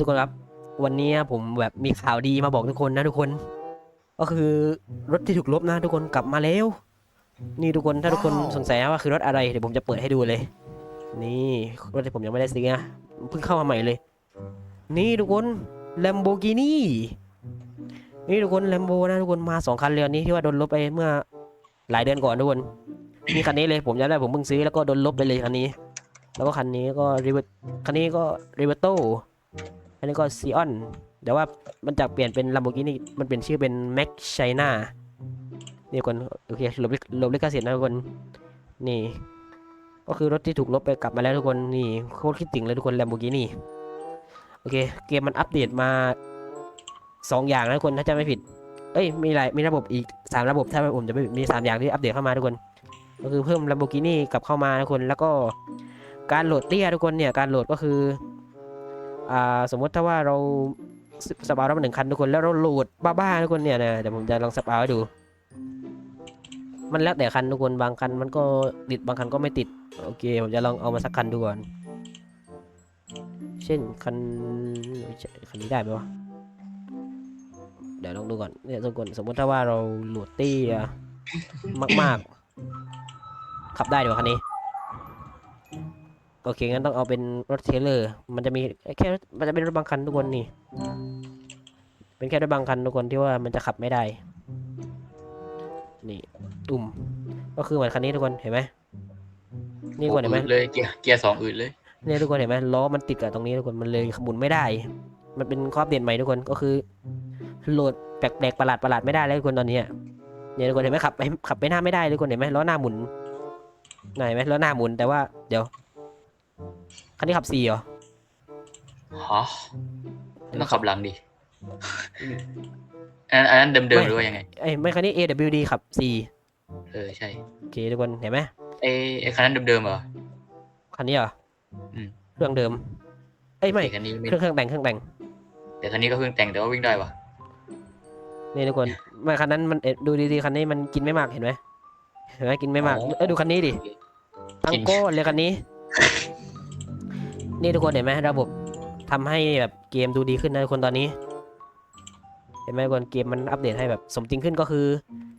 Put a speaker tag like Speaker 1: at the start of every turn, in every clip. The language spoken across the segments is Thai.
Speaker 1: ทุกคนครับ วันนี้ผมแบบมีข่าวดีมาบอกทุกคนนะทุกคน ก็คือรถที่ถูกลบนะทุกคนกลับมาแล้ว นี่ทุกคนถ้าทุกคนสงสัยว่าคือรถอะไรเดี๋ยวผมจะเปิดให้ดูเลย นี่รถที่ผมยังไม่ได้ซื้อนะเพิ่งเข้ามาใหม่เลย นี่ทุกคน Lamborghini นี่ทุกคน Lambo นะทุกคนมาสองคันเลยอันนี้ที่ว่าโดนลบไปเมื่อหลายเดือนก่อนทุกคนนี่คันนี้เลยผมจำได้ผมเพิ่งซื้อแล้วก็โดนลบไปเลยคันนี้ แล้วก็คันนี้ก็รีเวคันนี้ก็รีเวโต อันนี้ก็ซีออนแต่ว่ามันจากเปลี่ยนเป็น Lamborghini มันเปลี่ยนชื่อเป็น Max China นี่ทุกคนโอเคลบลิลบลิขสิทธิ์นะทุกคนนี่ ก็คือรถที่ถูกลบไปกลับมาแล้วทุกคนนี่โคตรคิดถึงเลยทุกคน Lamborghini โอเคเกมมันอัปเดตมาสองอย่างนะทุกคนถ้าจะไม่ผิดเอ้ยมีหลายมีระบบอีกสามระบบถ้าผมจะไม่ผิดมีสามอย่างที่อัปเดตเข้ามาทุกคน ก็คือเพิ่ม Lamborghini กลับเข้ามาทุกคนแล้วก็การโหลดเตี้ยทุกคนเนี่ยการโหลดก็คือ สมมติถ้าว่าเราสปาวรถมาหนึ่งคันทุกคนแล้วเราโหลดบ้าๆทุกคนเนี่ยนะเดี๋ยวผมจะลองสปาวให้ดู มันแล้วแต่คันทุกคนบางคันมันก็ติดบางคันก็ไม่ติดโอเคผมจะลองเอามาสักคันดูก่อนเช่นคันคันนี้ได้ไหมวะเดี๋ยวลองดูก่อนเนี่ยทุกคนสมมติถ้าว่าเราโหลดตี้มากๆขับได้เดี๋ยวคันนี้ โอเคงั้นต้องเอาเป็นรถเทรลเลอร์ มันจะมีแค่มันจะเป็นรถบางคันทุกคนนี่ เป็นแค่รถบางคันทุกคนที่ว่ามันจะขับไม่ได้ นี่ตุ่มก็คือเหมือนคันนี้ทุกคนเห็นไหมนี่ทุกคนเห็นไหม
Speaker 2: อืดเลยเกียร์เกียร์สองอืดเลย
Speaker 1: เนี่ยทุกคนเห็นไหมล้อมันติดกับตรงนี้ทุกคนมันเลยหมุนไม่ได้ มันเป็นข้ออัปเดตใหม่ทุกคนก็คือโหลดแปลกๆประหลาดประหลาดๆไม่ได้แล้วทุกคนตอนนี้อะเนี่ยทุกคนเห็นไหมขับไปขับไปหน้าไม่ได้ทุกคนเห็นไหมล้อหน้าหมุนไหนไหมล้อหน้าหมุนแต่ว่าเดี๋ยว คันนี้ขับสี่เหรอ
Speaker 2: ฮะต้องขับหลังดิอันนั้นอันนั้นเดิมๆหรือว่ายังไง
Speaker 1: ไอ้ยไม่คันนี้ AWD ขับสี่
Speaker 2: เออใช่
Speaker 1: โอเคทุกคนเห็นไหม
Speaker 2: ไอ้ไอ้คันนั้นเดิมๆเหรอ
Speaker 1: คันนี้เหรออ
Speaker 2: ม
Speaker 1: เครื่องเดิมเอ้ยไม่
Speaker 2: ไอ้คันนี้ไม่
Speaker 1: เครื่องเครื่องแต่งเครื่องแต่ง
Speaker 2: แต่คันนี้ก็เพิ่งแต่งแต่ว่าวิ่งได้ปะ
Speaker 1: นี่ทุกคนไม่คันนั้นมันเอ๊ะดูดีๆคันนี้มันกินไม่มากเห็นไหมเห็นไหมกินไม่มากเอ้ยดูคันนี้ดิทั้งโก้เลยคันนี้ นี่ทุกคนเห็นไหมระบบทำให้แบบเกมดูดีขึ้นนะทุกคนตอนนี้ เห็นไหมทุกคนเกมมันอัปเดตให้แบบสมจริงขึ้นก็คือ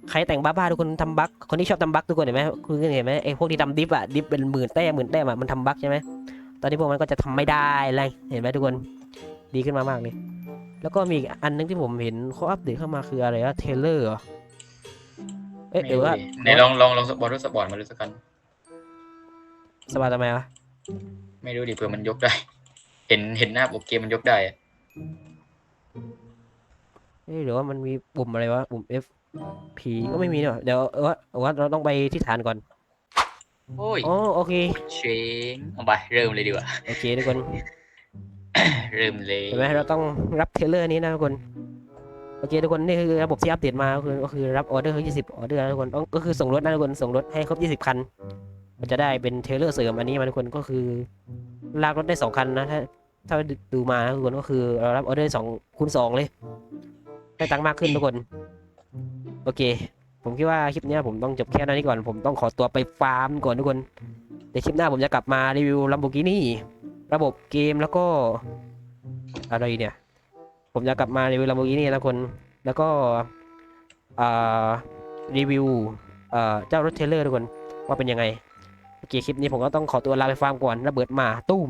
Speaker 1: ใครแต่งบ้าๆทุกคนทำบั๊กคนที่ชอบทำบั๊กทุกคนเห็นไหมคือเห็นไหมไอ้พวกที่ทำดิฟอะดิฟเป็นหมื่นแต้มหมื่นแต้มอะมันทำบั๊กใช่ไหมตอนนี้พวกมันก็จะทำไม่ได้อะไรเห็นไหมทุกคนดีขึ้นมามากเลย แล้วก็มีอีกอันนึงที่ผมเห็นเขาอัปเดตเข้ามาคืออะไรอะเทเลอร์เอ๊ะ
Speaker 2: ไม่
Speaker 1: หรือ
Speaker 2: รู้
Speaker 1: ว่า
Speaker 2: ดิไหนลองลองลองสปอร์ตรถสปอร์ตมาดูสักคัน
Speaker 1: สบายทำไมวะ
Speaker 2: ไม่รู้ดิเผื่อมันยกได้ เห็นเห็นหน้าปกเกมมันยกได้อะ
Speaker 1: เอ๊ะหรือว่ามันมีปุ่มอะไรวะ ปุ่ม F P ก็ไม่มีเนอะเดี๋ยวเออว่าเออว่าเราต้องไปที่ฐานก่อน
Speaker 2: โอ้ย
Speaker 1: อ๋อโอเค
Speaker 2: เชงเอาไปเริ่มเลยดีกว่า
Speaker 1: โอเคทุกคน
Speaker 2: เริ่มเลย
Speaker 1: เห็นไหมเราต้องรับเทเลอร์นี้นะทุกคน โอเคทุกคนนี่คือระบบที่อัปเดตมาก็คือก็คือรับออเดอร์ยี่สิบออเดอร์ทุกคนต้องก็คือส่งรถนะทุกคนส่งรถให้ครบยี่สิบคัน มันจะได้เป็นเทรลเลอร์เสริมอันนี้มาทุกคนก็คือลากรถได้สองคันนะถ้าถ้าดูมานะทุกคนก็คือเรารับออเดอร์สองคูณสองเลย ได้ตังค์มากขึ้นทุกคน โอเค ผมคิดว่าคลิปเนี้ยผมต้องจบแค่นี้ก่อน ผมต้องขอตัวไปฟาร์มก่อนทุกคนเดี๋ยวคลิปหน้าผมจะกลับมารีวิว Lamborghini ระบบเกมแล้วก็อะไรเนี่ย ผมจะกลับมารีวิว Lamborghini นะทุกคน แล้วก็อ่ารีวิวเอ่อเจ้ารถเทรลเลอร์ทุกคนว่าเป็นยังไง โอเคคลิปนี้ผมก็ต้องขอตัวลาไปฟาร์มก่อนระเบิดมาตุ้ม